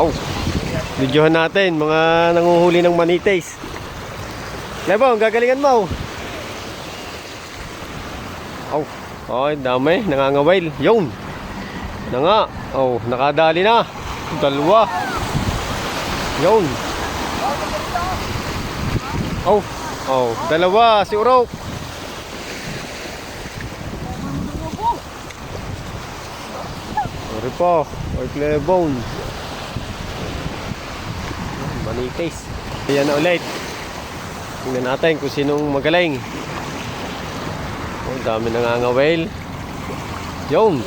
Oh. Videohan natin mga nanguhuli ng manites. Lebo, ang gagalingan mo. Oh. Oh, dami, nangangawil. Yun. Na nga. Oh, nakadali na. Dalawa. Yun. Oh. Oh, dalawa si Urok. Sorry po. Or Clebone. Manitis. Ayan na ulit. Tingnan natin kung sinong magaling. Oh, dami nangangawil. Yun.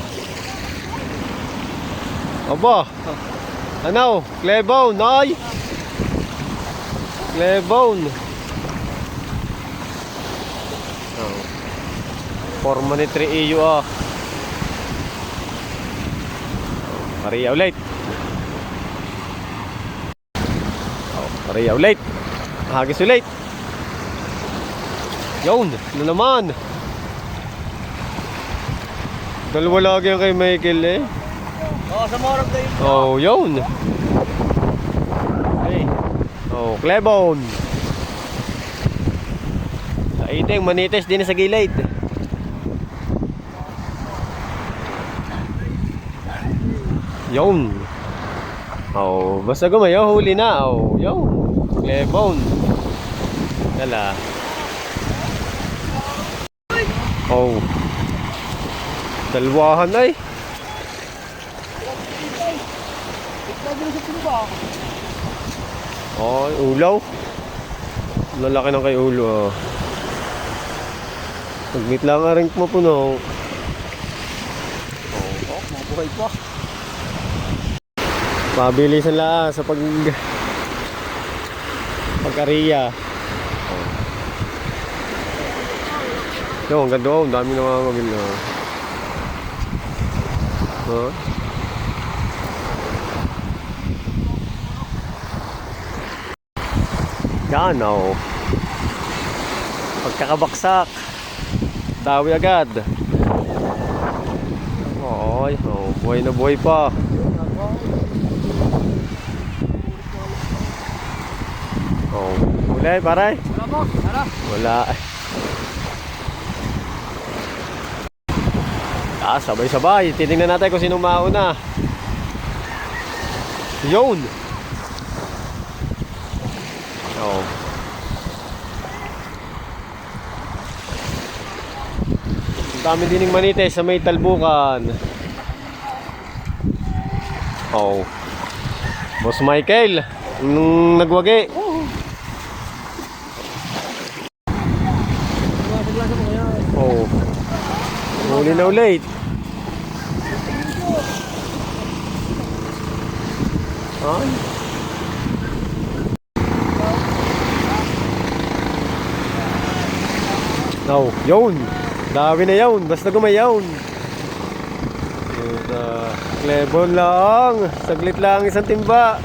Aba. Ano? Clebone, ay! Clebone. Oh. Forma ni 3EU ah. Maria ulit. Maria ulit. Hagis ulit. Yun, na naman. Dalawa lagi ang kay Michael eh. Oh, sa morog kayo. Oh, yun. Hey. Oh, Clebone. Sa iting, manites din sa gilid. Yun. Oh, basta gumayo, huli na. Oh, yun. Clebone. Dala. Oh. Dalwahan ay. Oh, ulaw. Lalaki ng kay ulo. Oh. Pagmit lang nga rin mapuno. Oh, mabuhay pa. Mabilisan lang sa pag pagkariya. Yo, ang ganda oh, ang dami na mga maganda. Huh? Oh. Pagkakabaksak. Dawi agad. Oy, oh, buhay na buhay pa. Oh, ulay paray. Wala mo? Tara. Wala. Ah, sabay-sabay. Titingnan natin kung sino mauna. Yun. Oh. Ang dami din ng manite sa may talbukan. Oh. Boss Michael, nung nagwagi. Oh. Huli na ulit. Ay. No, yun. Dami na yun. Basta gumayawn. Yun, uh, Clebon lang. Saglit lang isang timba.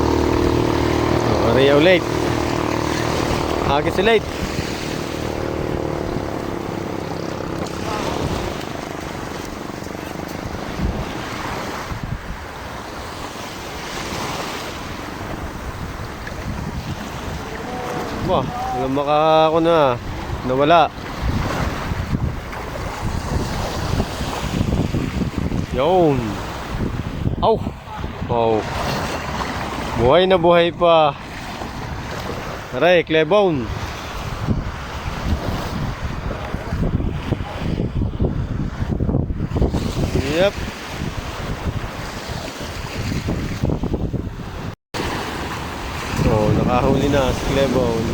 Oh, Ria ulit. Agis ulit. Wah, walang maka ako na. Nawala. Yun. Aw. Oh. Buhay na buhay pa. Aray, Clebone. Yep. Oh, nakahuli na si Clebone.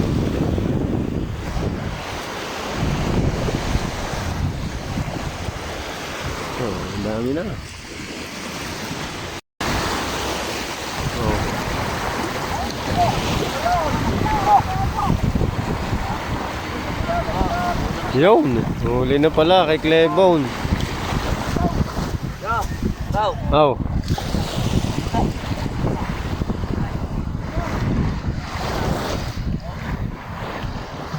Oh, ang dami na. Oh. Yun, huli na pala kay Clebone. Oh.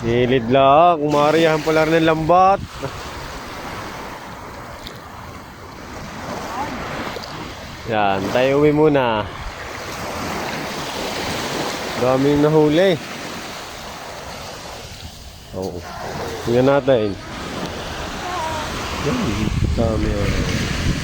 Gilid lang, kumariyahan pala rin ng lambat. Yan, tayo uwi muna. Daming nahuli. Oo. Tingnan natin. Yan, dami. oh.